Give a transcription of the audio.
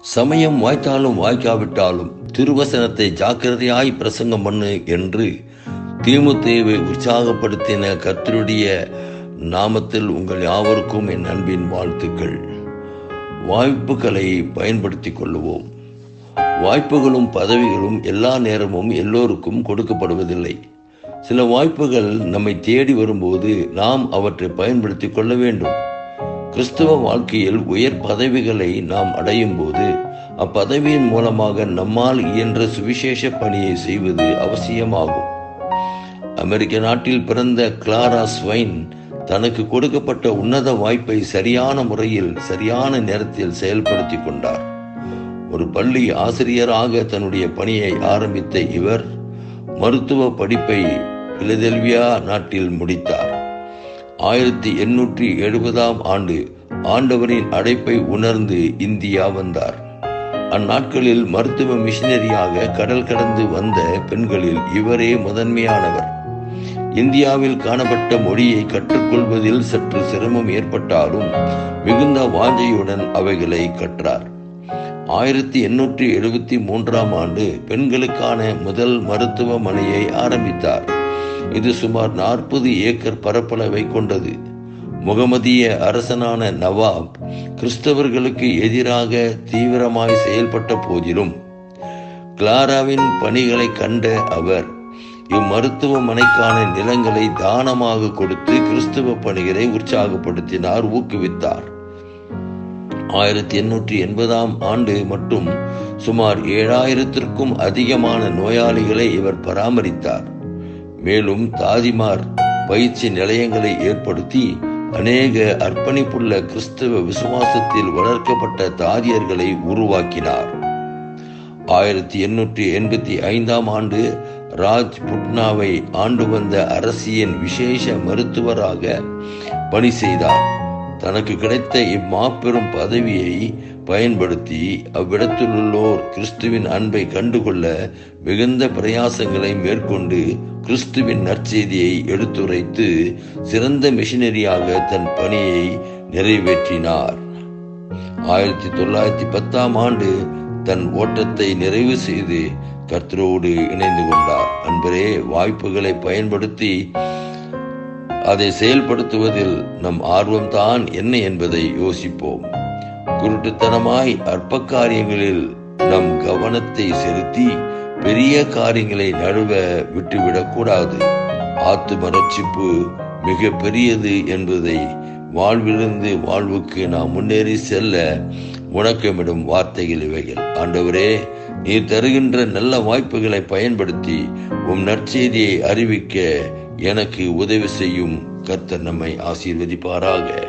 சமயம் வாய்த்தாலும் வாய்க்காவிட்டாலும் திருவசனத்தை ஜாக்கிரதையாய் பிரசங்கம் பண்ணு என்று தீமுத்தேவை உற்சாகப்படுத்தின கர்த்தருடைய நாமத்தில் உங்கள் யாவருக்கும் என் அன்பின் வாழ்த்துக்கள். வாய்ப்புகளை பயன்படுத்திக் கொள்ளுவோம். வாய்ப்புகளும் பதவிகளும் எல்லா நேரமும் எல்லோருக்கும் கொடுக்கப்படுவதில்லை. சில வாய்ப்புகள் நம்மை தேடி வரும்போது நாம் அவற்றை பயன்படுத்திக் கொள்ள வேண்டும். கிறிஸ்துவ வாழ்க்கையில் உயர் பதவிகளை நாம் அடையும் போது அப்பதவியின் மூலமாக நம்மால் இயன்ற சுவிசேஷ பணியை செய்வது அவசியமாகும். அமெரிக்க நாட்டில் பிறந்த கிளாரா ஸ்வைன் தனக்கு கொடுக்கப்பட்ட உன்னத வாய்ப்பை சரியான முறையில் சரியான நேரத்தில் செயல்படுத்தி கொண்டார். ஒரு பள்ளி ஆசிரியராக தன்னுடைய பணியை ஆரம்பித்த இவர் மருத்துவ படிப்பை பிலதெல்வியா நாட்டில் முடித்தார். ஆயிரத்தி எண்ணூற்றி எழுபதாம் ஆண்டு ஆண்டவரின் அழைப்பை உணர்ந்து இந்தியா வந்தார். அந்நாட்களில் மருத்துவ மிஷினரியாக கடல் கடந்து வந்த பெண்களில் இவரே முதன்மையானவர். இந்தியாவில் காணப்பட்ட மொழியை கற்றுக்கொள்வதில் சற்று சிரமம் ஏற்பட்டாலும் மிகுந்த வாஞ்சையுடன் அவைகளை கற்றார். ஆயிரத்தி எண்ணூற்றி எழுபத்தி மூன்றாம் ஆண்டு பெண்களுக்கான முதல் மருத்துவமனையை ஆரம்பித்தார். இது சுமார் நாற்பது ஏக்கர் பரப்பளவை கொண்டது. முகமதிய அரசனான நவாப் கிறிஸ்தவர்களுக்கு எதிராக தீவிரமாய் செயல்பட்ட போதிலும் கிளாராவின் பணிகளை கண்ட அவர் இம்மருத்துவமனைக்கான நிலங்களை தானமாக கொடுத்து கிறிஸ்தவ பணிகளை உற்சாகப்படுத்தினார் ஊக்குவித்தார். ஆயிரத்தி எண்ணூற்றி எண்பதாம் ஆண்டு மட்டும் சுமார் ஏழாயிரத்திற்கும் அதிகமான நோயாளிகளை இவர் பராமரித்தார். மேலும் தாதிமார் பயிற்சி நிலையங்களை ஏற்படுத்தி அநேக அர்ப்பணிப்புள்ள கிறிஸ்தவ விசுவாசத்தில் வளர்க்கப்பட்ட தாதியர்களை உருவாக்கினார். ஆயிரத்தி எண்ணூற்றி எண்பத்தி ஐந்தாம் ஆண்டு ராஜ் புட்னாவை ஆண்டு வந்த அரசியின் விசேஷ மருத்துவராக பணி செய்தார். தனக்கு கிடைத்த இம்மாபெரும் பதவியை பயன்படுத்தி அவ்விடத்திலுள்ளோர் கிறிஸ்துவின் அன்பை கண்டுகொள்ள மிகுந்த பிரயாசங்களை மேற்கொண்டு கிறிஸ்துவின் நற்செய்தியை எடுத்துரைத்து சிறந்த மிஷினரியாக தன் பணியை நிறைவேற்றினார். ஆயிரத்தி தொள்ளாயிரத்தி பத்தாம் ஆண்டு தன் ஓட்டத்தை நிறைவு செய்து கர்த்தரோடு இணைந்து கொண்டார். அன்பரே வாய்ப்புகளை பயன்படுத்தி அதை செயல்படுத்துவதில் நம் ஆர்வம்தான் என்ன என்பதை யோசிப்போம். குருட்டுத்தனமாய் அற்ப காரியங்களில் நம் கவனத்தை செலுத்தி பெரிய காரியங்களை நழுவ விட்டுவிடக்கூடாது. ஆத்தும ரட்சிப்பு மிக பெரியது என்பதை வாழ்விலிருந்து வாழ்வுக்கு நாம் முன்னேறி செல்ல முழக்கமிடும் வார்த்தைகள் இவைகள். ஆண்டவரே நீர் தருகின்ற நல்ல வாய்ப்புகளை பயன்படுத்தி உம் நற்செய்தியை அறிவிக்க எனக்கு உதவி செய்யும் கர்த்தர் நம்மை ஆசீர்வதிப்பாராக.